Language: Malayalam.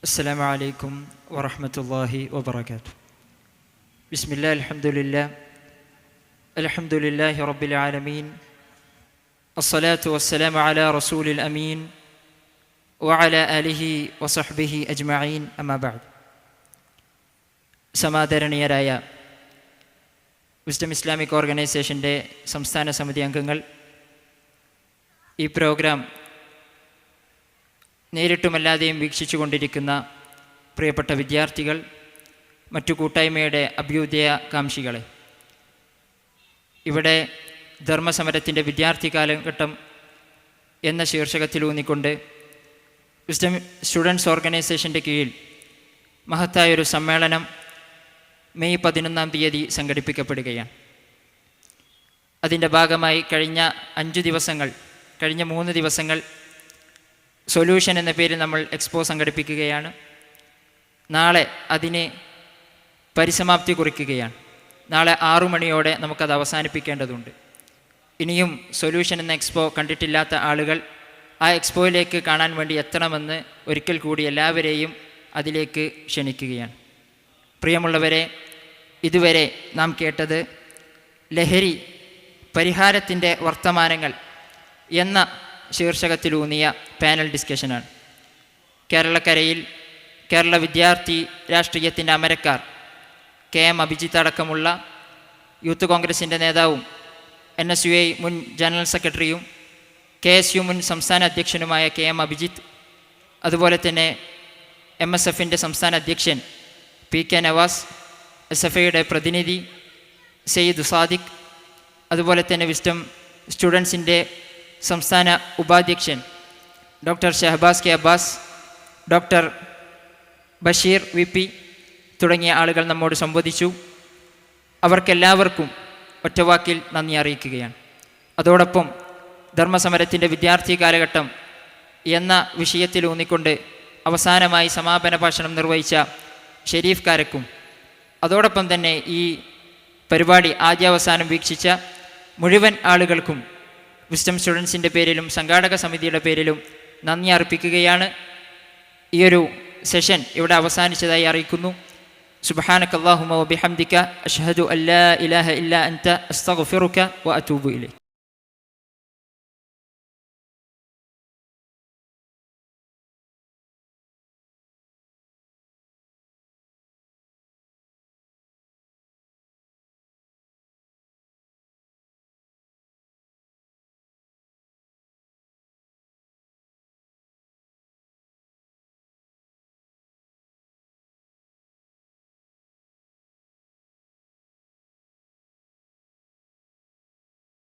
السلام عليكم ورحمة الله وبركاته بسم الله الحمد لله الحمد لله رب العالمين الصلاة والسلام على رسول الأمين وعلى آله وصحبه أجمعين أما بعد സമാദരണീയരായ വിസ്ഡം ഇസ്ലാമിക് ഓർഗനൈസേഷൻ്റെ സംസ്ഥാന സമിതി അംഗങ്ങൾ ഈ പ്രോഗ്രാം നേരിട്ടുമല്ലാതെയും വീക്ഷിച്ചു കൊണ്ടിരിക്കുന്ന പ്രിയപ്പെട്ട വിദ്യാർത്ഥികൾ മറ്റു കൂട്ടായ്മയുടെ അഭ്യുദയകാംക്ഷികളെ. ഇവിടെ ധർമ്മസമരത്തിന്റെ വിദ്യാർത്ഥി കാലഘട്ടം എന്ന ശീർഷകത്തിലൂന്നിക്കൊണ്ട് വിസ്ഡം സ്റ്റുഡൻസ് ഓർഗനൈസേഷന്റെ കീഴിൽ മഹത്തായൊരു സമ്മേളനം മെയ് പതിനൊന്നാം തീയതി സംഘടിപ്പിക്കപ്പെടുകയാണ്. അതിന്റെ ഭാഗമായി കഴിഞ്ഞ അഞ്ച് ദിവസങ്ങൾ കഴിഞ്ഞ മൂന്ന് ദിവസങ്ങൾ സൊല്യൂഷൻ എന്ന പേരിൽ നമ്മൾ എക്സ്പോ സംഘടിപ്പിക്കുകയാണ്. നാളെ അതിനെ പരിസമാപ്തി കുറിക്കുകയാണ്. നാളെ ആറു മണിയോടെ നമുക്കത് അവസാനിപ്പിക്കേണ്ടതുണ്ട്. ഇനിയും സൊല്യൂഷൻ എന്ന എക്സ്പോ കണ്ടിട്ടില്ലാത്ത ആളുകൾ ആ എക്സ്പോയിലേക്ക് കാണാൻ വേണ്ടി എത്തണമെന്ന് ഒരിക്കൽ കൂടി എല്ലാവരെയും അതിലേക്ക് ക്ഷണിക്കുകയാണ്. പ്രിയമുള്ളവരെ ഇതുവരെ നാം കേട്ടത് ലഹരി പരിഹാരത്തിന്റെ വർത്തമാനങ്ങൾ എന്ന ശീർഷകത്തിലൂന്നിയ പാനൽ ഡിസ്കഷനാണ് കേരളക്കരയിൽ കേരള വിദ്യാർത്ഥി രാഷ്ട്രീയത്തിന്റെ അമരക്കാർ കെ എം അഭിജിത്ത് അടക്കമുള്ള യൂത്ത് കോൺഗ്രസിന്റെ നേതാവും എൻ എസ് യു ഐ മുൻ ജനറൽ സെക്രട്ടറിയും കെ എസ് യു മുൻ സംസ്ഥാന അധ്യക്ഷനുമായ കെ എം അഭിജിത്ത് അതുപോലെ തന്നെ എം എസ് എഫിന്റെ സംസ്ഥാന അധ്യക്ഷൻ P K Navas S F ഐയുടെ പ്രതിനിധി സെയ്ദ് സാദിഖ് അതുപോലെ തന്നെ വിസ്റ്റം സ്റ്റുഡൻസിന്റെ സംസ്ഥാന ഉപാധ്യക്ഷൻ doctor Shahabas K Abbas doctor Basheer V P തുടങ്ങിയ ആളുകൾ നമ്മോട് സംബോധിച്ചു. അവർക്കെല്ലാവർക്കും ഒറ്റവാക്കിൽ നന്ദി അറിയിക്കുകയാണ്. അതോടൊപ്പം ധർമ്മസമരത്തിന്റെ വിദ്യാർത്ഥി കാലഘട്ടം എന്ന വിഷയത്തിൽ ഊന്നിക്കൊണ്ട് അവസാനമായി സമാപന ഭാഷണം നിർവഹിച്ച ഷെരീഫ് കാരക്കും അതോടൊപ്പം തന്നെ ഈ പരിപാടി ആദ്യാവസാനം വീക്ഷിച്ച മുഴുവൻ ആളുകൾക്കും വിസ്റ്റം സ്റ്റുഡൻസിന്റെ പേരിലും സംഘാടക സമിതിയുടെ പേരിലും നന്ദി അർപ്പിക്കുകയാണ്. ഈയൊരു സെഷൻ ഇവിടെ അവസാനിച്ചതായി അറിയിക്കുന്നു. സുബഹാനക്കല്ലാഹുമ വബിഹംദിക അഷ്ഹദു അല്ലാ ഇലാഹ ഇല്ല അൻത അസ്തഗ്ഫിറുക വ അതൂബു